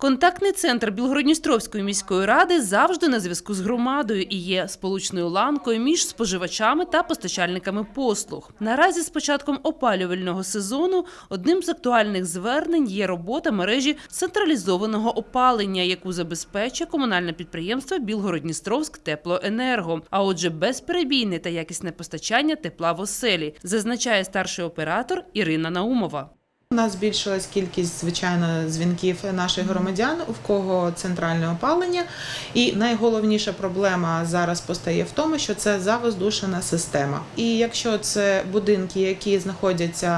Контактний центр Білгородністровської міської ради завжди на зв'язку з громадою і є сполучною ланкою між споживачами та постачальниками послуг. Наразі з початком опалювального сезону одним з актуальних звернень є робота мережі централізованого опалення, яку забезпечує комунальне підприємство Білгородністровськ Теплоенерго. А отже, безперебійне та якісне постачання тепла в оселі, зазначає старший оператор Ірина Наумова. У нас збільшилась кількість, звичайно, дзвінків наших громадян, в кого центральне опалення. І найголовніша проблема зараз постає в тому, що це завоздушена система. І якщо це будинки, які знаходяться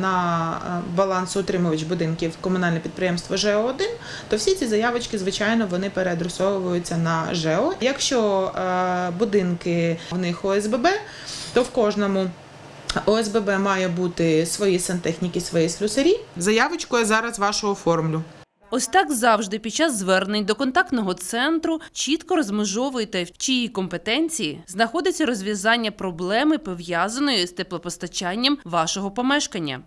на балансоутримувач будинків комунальне підприємство ЖЕО-1, то всі ці заявочки, звичайно, вони переадресовуються на ЖЕО. Якщо е, будинки в них ОСББ, то в кожному ОСББ має бути свої сантехніки, свої слюсарі. Заявочку я зараз вашу оформлю. Ось так завжди під час звернень до контактного центру чітко розмежовуєте, в чиїй компетенції знаходиться розв'язання проблеми, пов'язаної з теплопостачанням вашого помешкання.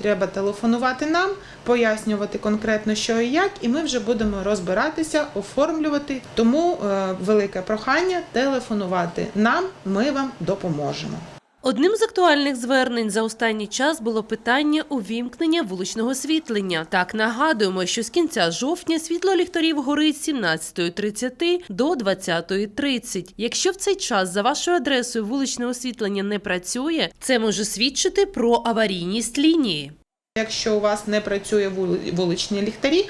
Треба телефонувати нам, пояснювати конкретно, що і як, і ми вже будемо розбиратися, оформлювати. Тому е, велике прохання телефонувати нам, ми вам допоможемо. Одним з актуальних звернень за останній час було питання увімкнення вуличного освітлення. Так нагадуємо, що з кінця жовтня світло ліхтарів горить з 17.30 до 20.30. Якщо в цей час за вашою адресою вуличне освітлення не працює, це може свідчити про аварійність лінії. Якщо у вас не працює вули- вуличні ліхтарі,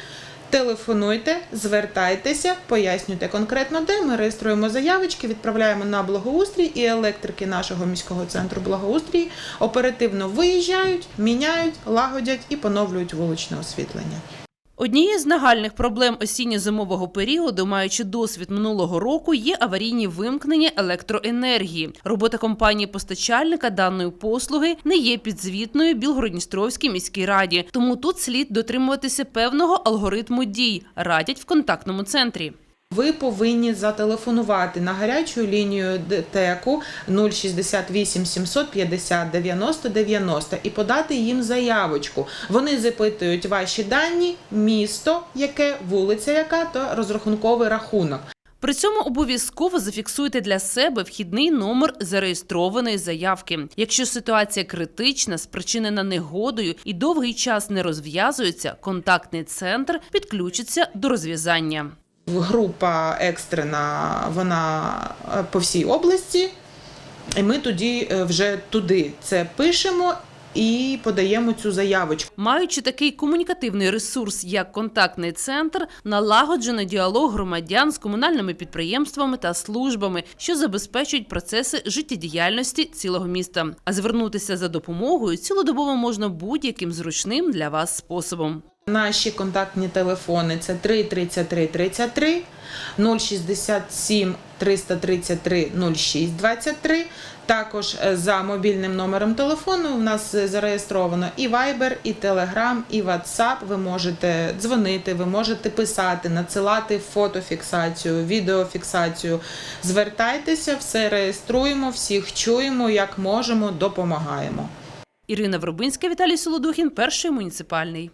телефонуйте, звертайтеся, пояснюйте конкретно де. Ми реєструємо заявочки, відправляємо на благоустрій, і електрики нашого міського центру благоустрій оперативно виїжджають, міняють, лагодять і поновлюють вуличне освітлення. Однією з нагальних проблем осінньо-зимового періоду, маючи досвід минулого року, є аварійні вимкнення електроенергії. Робота компанії постачальника даної послуги не є підзвітною Білгородністровській міській раді. Тому тут слід дотримуватися певного алгоритму дій, радять в контактному центрі. Ви повинні зателефонувати на гарячу лінію ДТЕКу 068 750 90 90 і подати їм заявочку. Вони запитують ваші дані, місто, яке, вулиця, яка та розрахунковий рахунок. При цьому обов'язково зафіксуйте для себе вхідний номер зареєстрованої заявки. Якщо ситуація критична, спричинена негодою і довгий час не розв'язується, контактний центр підключиться до розв'язання. Група екстрена, вона е, по всій області. І ми тоді е, вже туди це пишемо і подаємо цю заявочку. Маючи такий комунікативний ресурс, як контактний центр, налагоджено діалог громадян з комунальними підприємствами та службами, що забезпечують процеси життєдіяльності цілого міста. А звернутися за допомогою цілодобово можна будь-яким зручним для вас способом. Наші контактні телефони це 333 33, 067 333 06 23. Також е, за мобільним номером телефону у нас е, зареєстровано і Viber, і Telegram, і WhatsApp. Ви можете дзвонити, ви можете писати, надсилати фотофіксацію, відеофіксацію. Звертайтеся, все реєструємо, всіх чуємо, як можемо, допомагаємо. Ірина Вробинська, Віталій Солодухін, перший муніципальний.